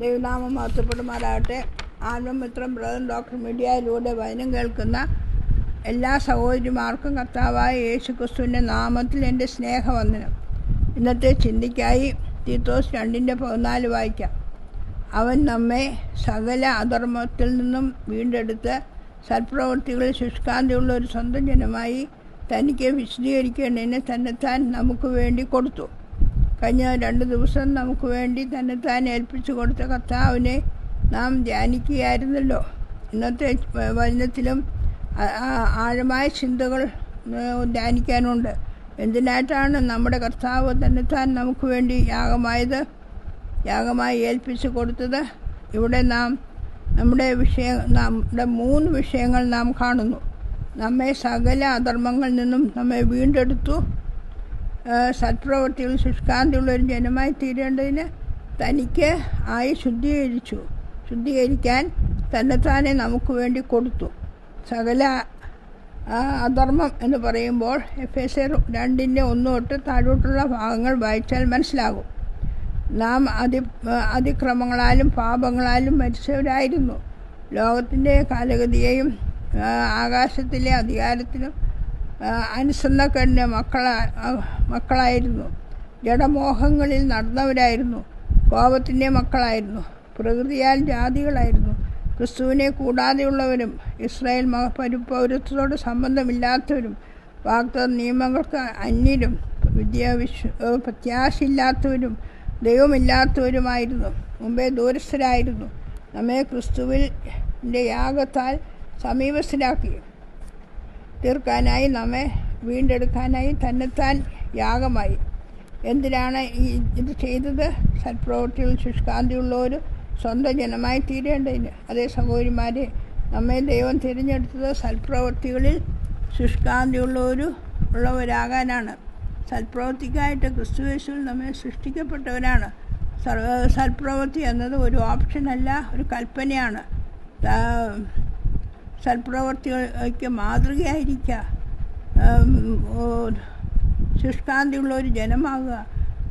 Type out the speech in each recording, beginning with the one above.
ദൈവനാമം മഹത്വപ്പെടുമാറാകട്ടെ. ആത്മമിത്രം brother doctor മീഡിയയിലൂടെ വചനം കേൾക്കുന്ന എല്ലാ സഹോദരിമാർക്കും കർത്താവായ യേശു ക്രിസ്തുവിന്റെ നാമത്തിൽ എന്റെ സ്നേഹവന്ദനം. ഇന്നത്തെ ചിന്തിക്കായി തീത്തോസ് രണ്ടിന്റെ പതിനാല് വായിക്കാം. അവൻ നമ്മെ സകല അധർമ്മത്തിൽ നിന്നും വീണ്ടെടുത്ത് സൽപ്രവൃത്തികളിൽ ശുഷ്കാന്തിയുള്ള ഒരു സ്വന്തം ജനമായി തനിക്ക് വിശദീകരിക്കേണ്ടതിന് തന്നെത്താൻ നമുക്ക് വേണ്ടി കൊടുത്തു. കഴിഞ്ഞ രണ്ട് ദിവസം നമുക്ക് വേണ്ടി തന്നെ താൻ ഏൽപ്പിച്ചു കൊടുത്ത കർത്താവിനെ നാം ധ്യാനിക്കുകയായിരുന്നല്ലോ. ഇന്നത്തെ വചനത്തിലും ആഴമായ ചിന്തകൾ ധ്യാനിക്കാനുണ്ട്. എന്തിനായിട്ടാണ് നമ്മുടെ കർത്താവ് തന്നെ താൻ നമുക്ക് വേണ്ടി യാഗമായത് യാഗമായി ഏൽപ്പിച്ചു കൊടുത്തത്? ഇവിടെ നാം നമ്മുടെ വിഷയ നമ്മുടെ മൂന്ന് വിഷയങ്ങൾ നാം കാണുന്നു. നമ്മെ സകല അധർമ്മങ്ങളിൽ നിന്നും നമ്മെ വീണ്ടെടുത്തു. സത്പ്രവൃത്തികൾ ശുഷ്കാന്തിയുള്ള ഒരു ജനമായി തീരേണ്ടതിന് തനിക്ക് ആയി ശുദ്ധീകരിച്ചു. ശുദ്ധീകരിക്കാൻ തന്നെത്താനെ നമുക്ക് വേണ്ടി കൊടുത്തു. സകല അധർമ്മം എന്ന് പറയുമ്പോൾ എഫ് എസ് എ രണ്ടിന്റെ ഒന്ന് തൊട്ട് താഴോട്ടുള്ള ഭാഗങ്ങൾ വായിച്ചാൽ മനസ്സിലാകും. നാം അതി അതിക്രമങ്ങളാലും പാപങ്ങളാലും മരിച്ചവരായിരുന്നു. ലോകത്തിന്റെ കാലഗതിയെയും ആകാശത്തിലെ അധികാരത്തിലും ആ, അനുസരണക്കേടിന്റെ മക്കളാ മക്കളായിരുന്നു. ജഡമോഹങ്ങളിൽ നടന്നവരായിരുന്നു. കോപത്തിന്റെ മക്കളായിരുന്നു. പ്രകൃതിയാൽ ജാതികളായിരുന്നു. ക്രിസ്തുവിനെ കൂടാതെയുള്ളവരും ഇസ്രായേൽ പൗരത്വത്തോട് സംബന്ധമില്ലാത്തവരും വാഗ്ദത്ത നിയമങ്ങൾക്ക് അന്യരും വിദ്യാവിശ്വ പ്രത്യാശയില്ലാത്തവരും ദൈവമില്ലാത്തവരുമായിരുന്നു. മുമ്പേ ദൂരസ്ഥരായിരുന്നു. നമ്മെ ക്രിസ്തുവിന്റെ യാഗത്താൽ സമീപസ്ഥരാക്കി. തീർക്കാനായി നമ്മെ വീണ്ടെടുക്കാനായി തന്നെത്താൻ യാഗമായി. എന്തിനാണ് ഈ ഇത് ചെയ്തത്? സൽപ്രവൃത്തികൾ ശുഷ്കാന്തിയുള്ളവർ സ്വന്തം ജനമായി തീരേണ്ടതിന്. അതേ സഹോദരിമാരെ നമ്മെ ദൈവം തിരഞ്ഞെടുത്തത് സൽപ്രവൃത്തികളിൽ ശുഷ്കാന്തിയുള്ളവരു ഉള്ളവരാകാനാണ്. സൽപ്രവൃത്തിക്കായിട്ട് ക്രിസ്തുവേശുവിൽ നമ്മെ സൃഷ്ടിക്കപ്പെട്ടവരാണ്. സൽപ്രവൃത്തി എന്നത് ഒരു ഓപ്ഷനല്ല ഒരു കൽപ്പനയാണ്. സൽപ്രവർത്തികൾക്ക് മാതൃകയായിരിക്കുക ശുഷ്കാന്തിയുള്ള ഒരു ജനമാകുക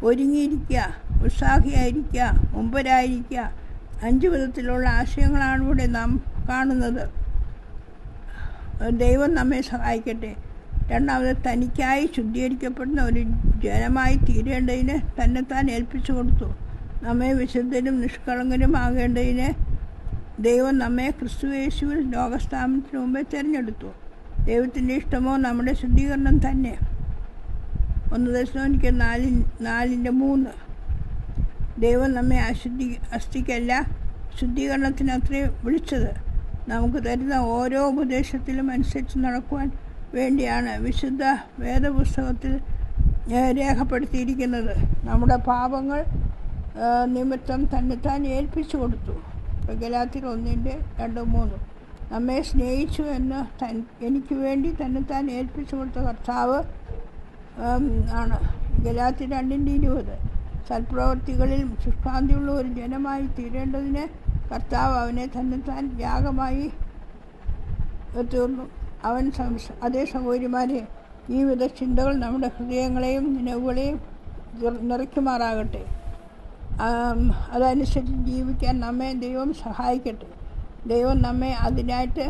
ഒരുങ്ങിയിരിക്കുക ഉത്സാഹിയായിരിക്കുക മുമ്പരായിരിക്കുക അഞ്ച് വിധത്തിലുള്ള ആശയങ്ങളാണ് ഇവിടെ നാം കാണുന്നത്. ദൈവം നമ്മെ സഹായിക്കട്ടെ. രണ്ടാമത് തനിക്കായി ശുദ്ധീകരിക്കപ്പെടുന്ന ഒരു ജനമായി തീരേണ്ടതിന് തന്നെത്താൻ ഏൽപ്പിച്ചു കൊടുത്തു. നമ്മെ വിശുദ്ധനും നിഷ്കളങ്കരും ആകേണ്ടതിന് ദൈവം നമ്മെ ക്രിസ്തുയേശുവിൽ ലോകസ്ഥാപനത്തിന് മുമ്പേ തിരഞ്ഞെടുത്തു. ദൈവത്തിന്റെ ഇഷ്ടമോ നമ്മുടെ ശുദ്ധീകരണം തന്നെ. ഒന്ന് ദിവസം എനിക്ക് നാലിൻ നാലിന്റെ മൂന്ന്. ദൈവം നമ്മെ അശുദ്ധി അസ്ഥിക്കല്ല ശുദ്ധീകരണത്തിന് അത്രയും വിളിച്ചത്. നമുക്ക് തരുന്ന ഓരോ ഉപദേശത്തിലും അനുസരിച്ച് നടക്കുവാൻ വേണ്ടിയാണ് വിശുദ്ധ വേദപുസ്തകത്തിൽ രേഖപ്പെടുത്തിയിരിക്കുന്നത്. നമ്മുടെ പാപങ്ങൾ നിമിത്തം തന്നെത്താൻ ഏൽപ്പിച്ചു കൊടുത്തു. ഗലാത്തിർ ഒന്നിന്റെ രണ്ട് മൂന്ന്. നമ്മെ സ്നേഹിച്ചു എന്ന് തൻ എനിക്ക് വേണ്ടി തന്നെത്താൻ ഏൽപ്പിച്ചു കൊടുത്ത കർത്താവ് ആണ്. ഗലാത്തി രണ്ടിന്റെ ഇരുപത്. സൽപ്രവർത്തികളിൽ ശുഷ്കാന്തിയുള്ള ഒരു ജനമായി തീരേണ്ടതിന് കർത്താവ് അവനെ തന്നെത്താൻ യാഗമായി തീർന്നു. അവൻ സംസ- അതേ സഹോദരിമാരെ ഈ വിധ ചിന്തകൾ നമ്മുടെ ഹൃദയങ്ങളെയും നിലവുകളെയും നിറയ്ക്കുമാറാകട്ടെ. അതനുസരിച്ച് ജീവിക്കാൻ നമ്മെ ദൈവം സഹായിക്കട്ടെ. ദൈവം നമ്മെ അതിനായിട്ട്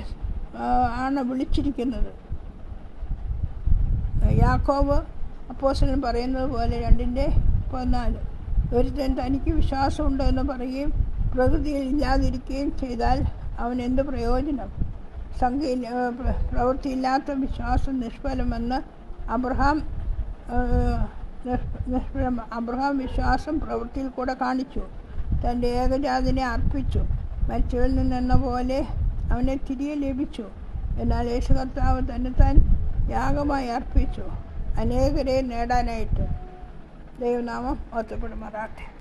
ആണ് വിളിച്ചിരിക്കുന്നത്. യാക്കോവ് അപ്പോസ്റ്റലൻ പറയുന്നത് പോലെ രണ്ടിന്റെ പതിനാല്. ഒരുത്തൻ തനിക്ക് വിശ്വാസമുണ്ട് എന്ന് പറയുകയും പ്രകൃതിയിൽ ഇല്ലാതിരിക്കുകയും ചെയ്താൽ അവൻ എന്ത് പ്രയോജനം? സംഖ്യ പ്രവൃത്തിയില്ലാത്ത വിശ്വാസം നിഷ്ഫലമെന്ന് അബ്രഹാം നിഷ്ഫലം അബ്രഹാം വിശ്വാസം പ്രവൃത്തിയിൽ കൂടെ കാണിച്ചു. തന്റെ ഏകജാതിനെ അർപ്പിച്ചു. മരിച്ചവരിൽ നിന്നെന്ന പോലെ അവനെ തിരികെ ലഭിച്ചു. എന്നാൽ യേശു കർത്താവ് തന്നെ താൻ യാഗമായി അർപ്പിച്ചു. അനേകരെ നേടാനായിട്ട്. ദൈവനാമം ഒത്തപ്പെടുമാറാട്ടെ